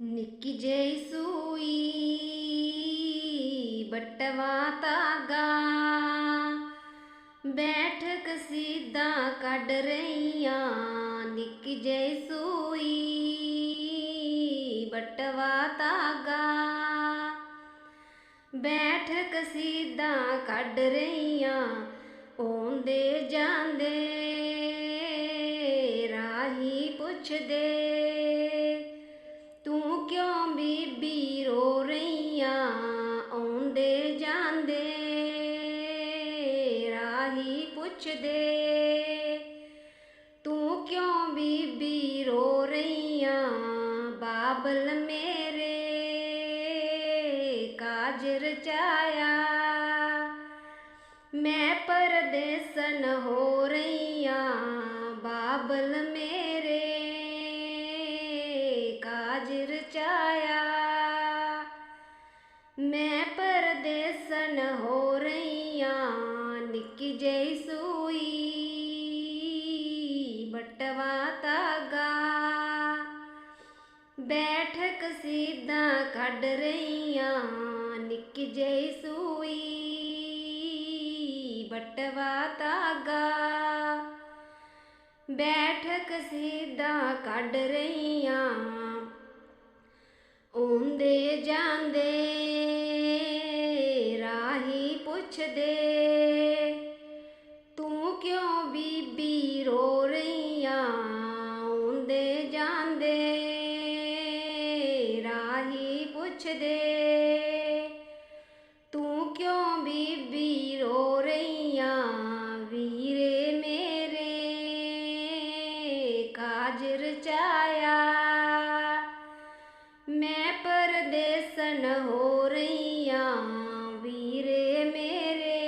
ਨਿੱਕੀ ਜਿਹੀ ਸੂਈ ਬਟਵਾ ਤਾਗਾ ਬੈਠ ਸਿੱਧਾ ਕੱਢ ਰਹੀਆਂ ਨਿੱਕੀ ਜਿਹੀ ਸੂਈ ਬਟਵਾ ਤਾਗਾ ਬੈਠ ਕਸੀਦਾ ਕੱਢ ਰਹੀਆਂ ਆਉਂਦੇ ਜਾਂਦੇ, ਰਾਹੀ ਪੁੱਛਦੇ सोच दे तू क्यों बीबी रो रही बाबल मेरे काज रचाया मैं परदेसन हो रही बाबल मेरे काज रचाया मैं परदेसन हो रही निकी जैसु ਬੈਠਕ ਸਿੱਧਾ ਕੱਢ ਰਹੀਆਂ, ਨਿੱਕੀ ਜਿਹੀ ਸੂਈ ਬਟਵਾ ਤਾਗਾ ਬੈਠਕ ਸਿੱਧਾ ਕੱਢ ਰਹੀਆਂ, ਆਉਂਦੇ ਜਾਂਦੇ ਰਾਹੀ ਪੁੱਛਦੇ, ਤੂੰ ਕਿਉਂ ਬੀਬੀ ਰੋ पूछ दे। तू क्यों बीबी रो रैया वीरे मेरे? काजर चाया। मैं परदेसन हो रैया वीरे मेरे।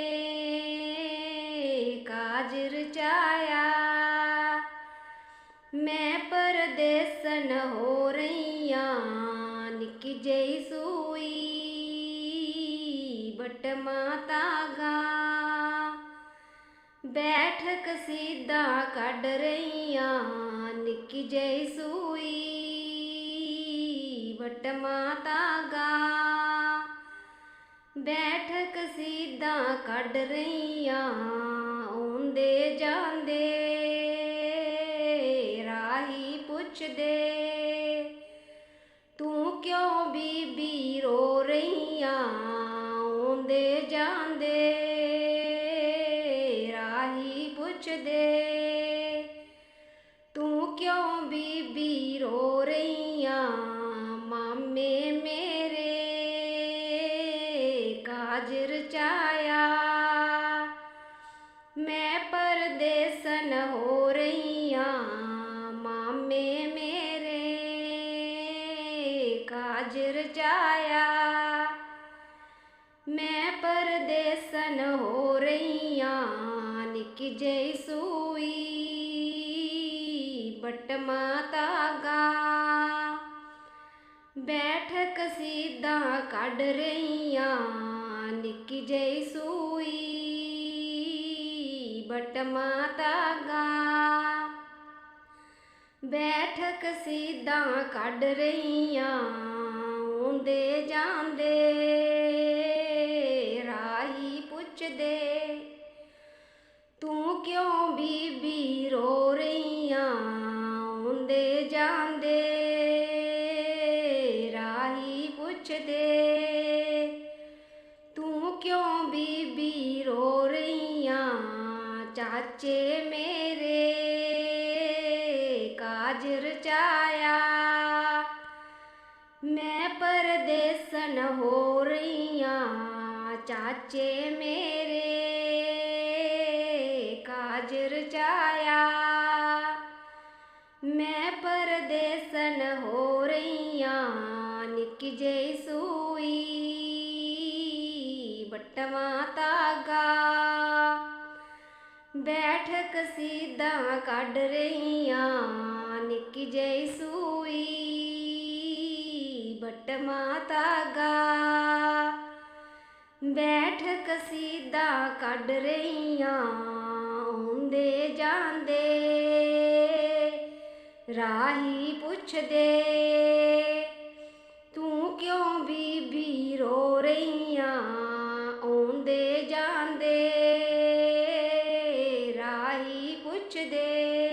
काजर चाया। मैं परदेसन हो रैया जयसूई बट माता गा। बैठक सीधा कड रही निकी जयसूई बट माता गा। बैठक सीधा कड रही आंदे जाते राही पुछते ਜਾਂਦੇ ਰਾਹੀ ਪੁੱਛਦੇ ਤੂੰ ਕਿਉਂ ਬੀਬੀ ਰੋ ਰਹੀਆਂ ਮਾਮੇ ਮੇਰੇ ਕਾਜਰ ਚਾਇਆ ਮੈਂ ਪਰਦੇਸਨ ਹੋ ਰਹੀਆਂ ਮਾਮੇ ਮੇਰੇ ਕਾਜਰ ਚਾਇਆ हो रैया निक जय सोई, बट माता गा। बैठक सीधा काढ़ रैया निक जय सोई, बट माता गा। बैठक सीधा काढ़ रैया आंदे जांदे, राही पूछ दे। तू क्यों बीबी रो रही आंदे जांदे। राही पुछ दे। तू क्यों बीबी रो रही चाचे मेरे काज रचाया मैं परदेसन हो रही चाचे मेरे, काजर चाया। मैं परदेसन हो रही निकी जे सूई, बटवा तागा। बैठक सीधा कड रही निकी जे सूई, बटवा तागा। ਬੈਠ ਕਸੀਦਾ ਕੱਢ ਰਹੀਆਂ ਹੁੰਦੇ ਜਾਂਦੇ। ਰਾਹੀ ਪੁੱਛਦੇ, ਤੂੰ ਕਿਉਂ ਬੀਬੀ ਰੋ ਰਹੀਆਂ, ਆਉਂਦੇ ਜਾਂਦੇ? ਰਾਹੀ ਪੁੱਛਦੇ